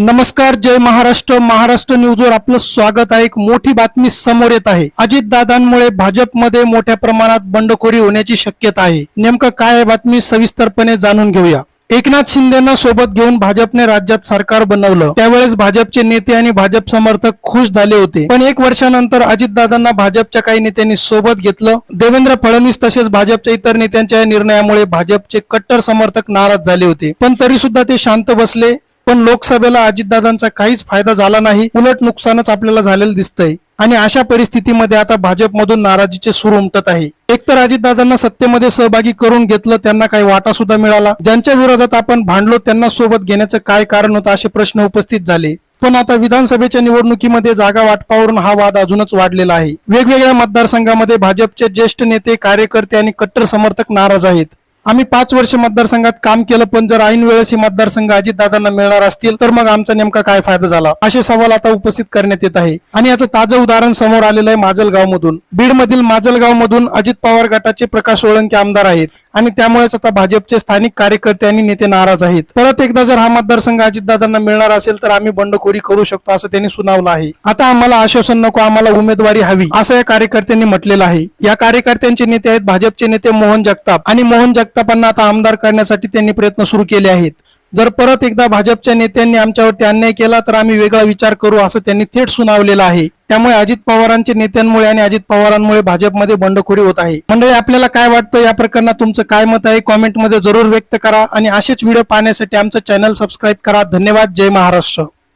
नमस्कार जय महाराष्ट्र. महाराष्ट्र न्यूजवर आपलं स्वागत आहे. एक मोठी बातमी समोर येत आहे. अजितदादांमुळे भाजपमध्ये मोठ्या प्रमाणात बंडखोरी होण्याची शक्यता आहे. नेमकं काय बातमी सविस्तरपणे जाणून घेऊया. एकनाथ शिंदेना सोबत घेऊन भाजपने राज्यात सरकार बनवलं. त्यावेळेस भाजपचे नेते आणि भाजप समर्थक खुश झाले होते. पण एक वर्षानंतर अजितदादांना भाजपच्या काही नेत्यांनी सोबत घेतलं. देवेंद्र फडणवीस तसेच भाजपच्या इतर नेत्यांच्या या निर्णयामुळे भाजपचे कट्टर समर्थक नाराज झाले होते. पण तरी सुद्धा ते शांत बसले. पण लोकसभेला अजितदादांचा काहीच फायदा झाला नाही. उलट नुकसानच आपल्याला झालेलं दिसतंय. आणि अशा परिस्थितीमध्ये आता भाजपमधून नाराजीचे सूर उमटत आहे. एकतर अजितदादांना सत्तेमध्ये सहभागी करून घेतलं त्यांना काही वाटा सुद्धा मिळाला. ज्यांच्या विरोधात आपण भांडलो त्यांना सोबत घेण्याचं काय कारण होतं असे प्रश्न उपस्थित झाले. पण आता विधानसभेच्या निवडणुकीमध्ये जागा वाटपावरून हा वाद अजूनच वाढलेला आहे. वेगवेगळ्या मतदारसंघामध्ये भाजपचे ज्येष्ठ नेते कार्यकर्ते आणि कट्टर समर्थक नाराज आहेत. आम्ही पाच वर्ष मतदारसंघात काम केलं पण जर ऐन वेळेस हे मतदारसंघ अजितदादांना मिळणार असतील तर मग आमचा नेमका काय फायदा झाला? असे सवाल आता उपस्थित करण्यात येत आहे. आणि याचं ताजं उदाहरण समोर आलेलं आहे माजलगाव मधून बीड मधील माजलगाव मधून अजित पवार गटाचे प्रकाश सोळंके आमदार आहेत. आणि त्यामुळेच आता भाजपचे स्थानिक कार्यकर्ते आणि नेते नाराज आहेत. परत एकदा जर हा मतदारसंघ अजितदादांना मिळणार असेल तर आम्ही बंडखोरी करू शकतो असं त्यांनी सुनावलं आहे. आता आम्हाला आश्वासन नको आम्हाला उमेदवारी हवी असं या कार्यकर्त्यांनी म्हटलेलं आहे. या कार्यकर्त्यांचे नेते आहेत भाजपचे नेते मोहन जगताप आणि मोहन जगतापांना आता आमदार करण्यासाठी त्यांनी प्रयत्न सुरू केले आहेत. जर परत एकदा भाजपच्या नेत्यांनी आमच्यावरती अन्याय केला तर आम्ही वेगळा विचार करू असं त्यांनी थेट सुनावलेलं आहे. त्यामुळे अजित पवारांच्या नेत्यांमुळे आणि अजित पवारांमुळे भाजपमध्ये बंडखोरी होत आहे. मंडळी आपल्याला काय वाटतं या प्रकरणात तुमचं काय मत आहे? कॉमेंटमध्ये जरूर व्यक्त करा आणि असेच व्हिडिओ पाहण्यासाठी आमचं चॅनल सबस्क्राईब करा. धन्यवाद. जय महाराष्ट्र.